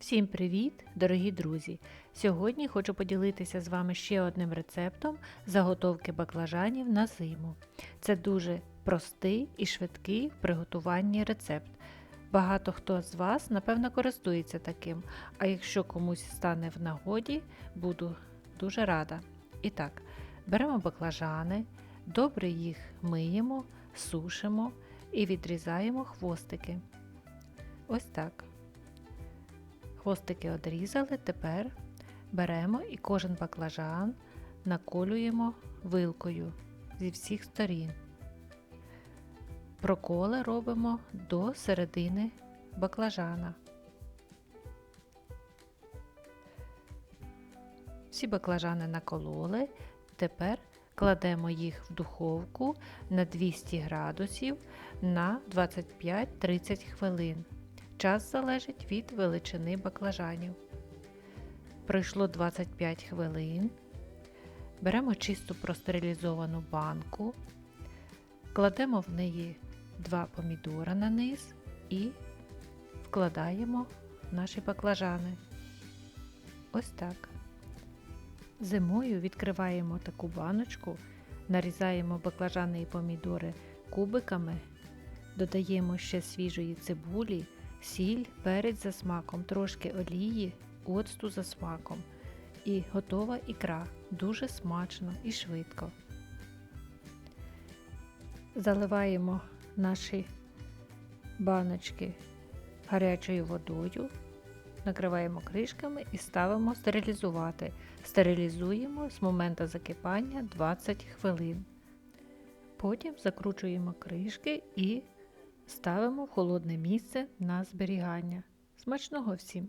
Всім привіт, дорогі друзі! Сьогодні хочу поділитися з вами ще одним рецептом заготовки баклажанів на зиму. Це дуже простий і швидкий в приготуванні рецепт. Багато хто з вас, напевно, користується таким, а якщо комусь стане в нагоді, буду дуже рада. І так, беремо баклажани, добре їх миємо, сушимо і відрізаємо хвостики. Ось так. Хвостики одрізали, тепер беремо і кожен баклажан наколюємо вилкою зі всіх сторін. Проколи робимо до середини баклажана. Всі баклажани накололи, тепер кладемо їх в духовку на 200 градусів на 25-30 хвилин. Час залежить від величини баклажанів. Пройшло 25 хвилин. Беремо чисту простерилізовану банку, кладемо в неї два помідора на низ і вкладаємо наші баклажани. Ось так. Зимою відкриваємо таку баночку, нарізаємо баклажани і помідори кубиками, додаємо ще свіжої цибулі сіль, перець за смаком, трошки олії, оцту за смаком. І готова ікра. Дуже смачно і швидко. Заливаємо наші баночки гарячою водою, накриваємо кришками і ставимо стерилізувати. Стерилізуємо з моменту закипання 20 хвилин. Потім закручуємо кришки і ставимо в холодне місце на зберігання. Смачного всім!